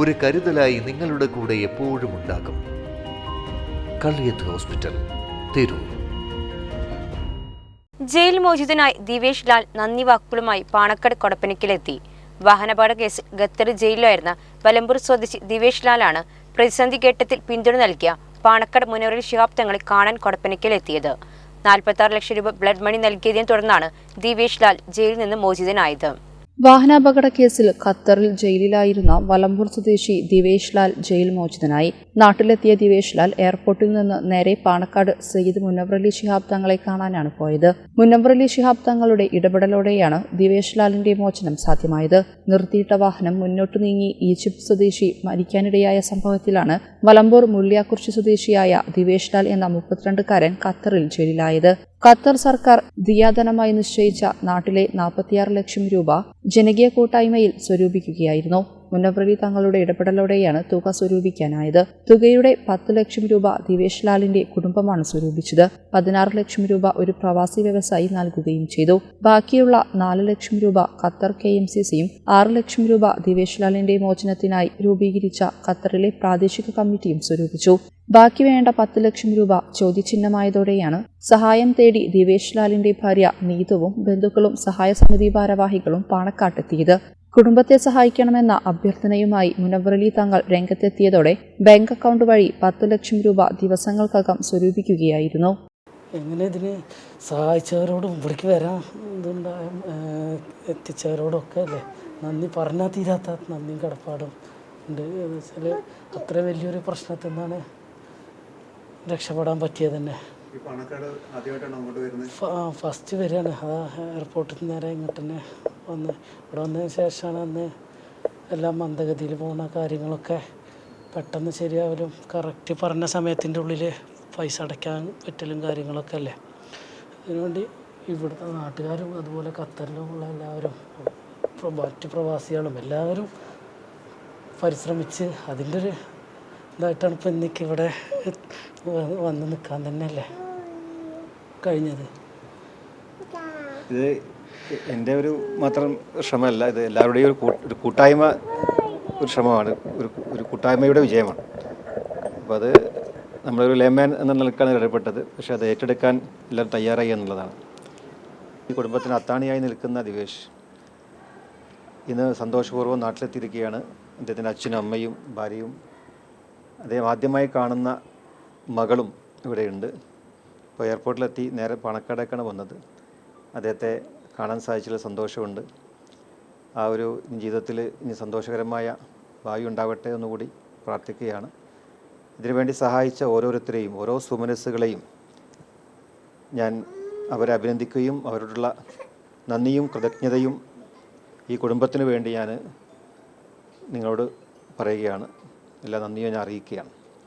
ഒരു കരുതലായി നിങ്ങളുടെ കൂടെ എപ്പോഴും ഉണ്ടാകും. കള്ളിയത്ത് ഹോസ്പിറ്റൽ തിരൂർ. ജയിൽ മോചിതനായി ദിവേഷ് ലാൽ നന്ദി വാക്കുകളുമായി പാണക്കാട് കൊടപ്പനക്കിലെത്തി. വാഹനപാട കേസിൽ ഖത്തർ ജയിലിലായിരുന്ന വലമ്പൂർ സ്വദേശി ദിവേഷ് ലാലാണ് പ്രതിസന്ധി ഘട്ടത്തിൽ പിന്തുണ നൽകിയ പാണക്കാട് മുനവറിൽ ശിഹാബ് തങ്ങളെ കാണാൻ കൊടപ്പനക്കിലെത്തിയത്. നാൽപ്പത്തി ലക്ഷം രൂപ ബ്ലഡ് മണി നൽകിയതിനെ തുടർന്നാണ് ദിവേഷ് ലാൽ ജയിലിൽ നിന്ന് മോചിതനായത്. വാഹനാപകട കേസിൽ ഖത്തറിൽ ജയിലിലായിരുന്ന വലമ്പൂർ സ്വദേശി ദിവേഷ് ലാൽ ജയിൽ മോചിതനായി. നാട്ടിലെത്തിയ ദിവേഷ് ലാൽ എയർപോർട്ടിൽ നിന്ന് നേരെ പാണക്കാട് സയ്യിദ് മുനവറലി ശിഹാബ് തങ്ങളെ കാണാനാണ് പോയത്. മുനവറലി ശിഹാബ് തങ്ങളുടെ ഇടപെടലോടെയാണ് ദിവേഷ് ലാലിന്റെ മോചനം സാധ്യമായത്. നിർത്തിയിട്ട വാഹനം മുന്നോട്ട് നീങ്ങി ഈജിപ്ത് സ്വദേശി മരിക്കാനിടയായ സംഭവത്തിലാണ് വലമ്പൂർ മുള്ളിയാക്കുറിശി സ്വദേശിയായ ദിവേഷ് ലാൽ എന്ന മുപ്പത്തിരണ്ടുകാരൻ ഖത്തറിൽ ജയിലിലായത്. ഖത്തർ സർക്കാർ ദിയാധനമായി നിശ്ചയിച്ച നാട്ടിലെ നാൽപ്പത്തിയാറ് ലക്ഷം രൂപ ജനകീയ കൂട്ടായ്മയിൽ സ്വരൂപിക്കുകയായിരുന്നു. മുന്നപ്രതി തങ്ങളുടെ ഇടപെടലോടെയാണ് തുക സ്വരൂപിക്കാനായത്. തുകയുടെ പത്ത് ലക്ഷം രൂപ ദിവേഷ് ലാലിന്റെ കുടുംബമാണ് സ്വരൂപിച്ചത്. പതിനാറ് ലക്ഷം രൂപ ഒരു പ്രവാസി വ്യവസായി നൽകുകയും ചെയ്തു. ബാക്കിയുള്ള നാല് ലക്ഷം രൂപ ഖത്തർ കെ എം സി സിയും ആറ് ലക്ഷം രൂപ ദിവേഷ് ലാലിന്റെ മോചനത്തിനായി രൂപീകരിച്ച ഖത്തറിലെ പ്രാദേശിക കമ്മിറ്റിയും സ്വരൂപിച്ചു. ബാക്കി വേണ്ട പത്ത് ലക്ഷം രൂപ ചോദ്യചിഹ്നമായതോടെയാണ് സഹായം തേടി ദിവേഷ് ലാലിന്റെ ഭാര്യ നീതുവും ബന്ധുക്കളും സഹായ സമിതി ഭാരവാഹികളും പാണക്കാട്ടെത്തിയത്. കുടുംബത്തെ സഹായിക്കണമെന്ന അഭ്യർത്ഥനയുമായി മുനവറലി തങ്ങൾ രംഗത്തെത്തിയതോടെ ബാങ്ക് അക്കൗണ്ട് വഴി പത്ത് ലക്ഷം രൂപ ദിവസങ്ങൾക്കകം സ്വരൂപിക്കുകയായിരുന്നു. എങ്ങനെ ഇതിന് സഹായിച്ചവരോടും ഇവിടേക്ക് വരാൻ ഇതുണ്ടായ എത്തിച്ചവരോടും ഒക്കെ അല്ലേ? നന്ദി പറഞ്ഞാൽ തീരാത്ത നന്ദിയും കടപ്പാടും ഉണ്ട്. വെച്ചാൽ അത്ര വലിയൊരു പ്രശ്നത്തിൽ നിന്നാണ് രക്ഷപ്പെടാൻ പറ്റിയത് തന്നെ. ഫസ്റ്റ് വരികയാണ്. ആ എയർപോർട്ടിൽ നിന്ന് നേരെ ഇങ്ങോട്ട് തന്നെ വന്ന്. ഇവിടെ വന്നതിന് ശേഷമാണ് അന്ന് എല്ലാം മന്ദഗതിയിൽ പോകുന്ന കാര്യങ്ങളൊക്കെ പെട്ടെന്ന് ശരിയാവലും കറക്റ്റ് പറഞ്ഞ സമയത്തിന്റെ ഉള്ളിൽ പൈസ അടയ്ക്കാൻ പറ്റലും കാര്യങ്ങളൊക്കെ അല്ലേ? അതിനുവേണ്ടി ഇവിടുത്തെ നാട്ടുകാരും അതുപോലെ ഖത്തറിലുമുള്ള എല്ലാവരും മറ്റ് പ്രവാസികളും എല്ലാവരും പരിശ്രമിച്ച് അതിന്റെ ഒരു ഇതായിട്ടാണ് ഇപ്പം ഇന്നിക്ക് ഇവിടെ വന്ന് നിൽക്കാൻ തന്നെയല്ലേ? കഴിഞ്ഞത്. ഇത് എന്റെ ഒരു മാത്രം ശ്രമമല്ല ഇത് എല്ലാവരുടെയും ഒരു കൂട്ടായ്മ ഒരു ശ്രമമാണ് ഒരു ഒരു കൂട്ടായ്മയുടെ വിജയമാണ്. അപ്പോൾ അത് നമ്മളൊരു ലേമാൻ എന്ന നിലക്കാണ് ഇടപെട്ടത് പക്ഷേ അത് ഏറ്റെടുക്കാൻ എല്ലാവരും തയ്യാറായി എന്നുള്ളതാണ്. ഈ കുടുംബത്തിന് അത്താണിയായി നിൽക്കുന്ന ദിവേഷ് ഇന്ന് സന്തോഷപൂർവം നാട്ടിലെത്തിയിരിക്കുകയാണ്. അദ്ദേഹത്തിന്റെ അച്ഛനും അമ്മയും ഭാര്യയും അദ്ദേഹം ആദ്യമായി കാണുന്ന മകളും ഇവിടെയുണ്ട്. ഇപ്പോൾ എയർപോർട്ടിലെത്തി നേരെ പണക്കാടേക്കാണ് വന്നത്. അദ്ദേഹത്തെ കാണാൻ സാധിച്ചതിൽ സന്തോഷമുണ്ട്. ആ ഒരു ജീവിതത്തിൽ ഇനി സന്തോഷകരമായ ഭാവി ഉണ്ടാവട്ടെ എന്നുകൂടി പ്രാർത്ഥിക്കുകയാണ്. ഇതിനുവേണ്ടി സഹായിച്ച ഓരോരുത്തരെയും ഓരോ സുമനസ്സുകളെയും ഞാൻ അവരെ അഭിനന്ദിക്കുകയും അവരോടുള്ള നന്ദിയും കൃതജ്ഞതയും ഈ കുടുംബത്തിന് വേണ്ടി ഞാൻ നിങ്ങളോട് പറയുകയാണ്. എല്ലാ നന്ദിയും ഞാൻ അറിയിക്കുകയാണ്.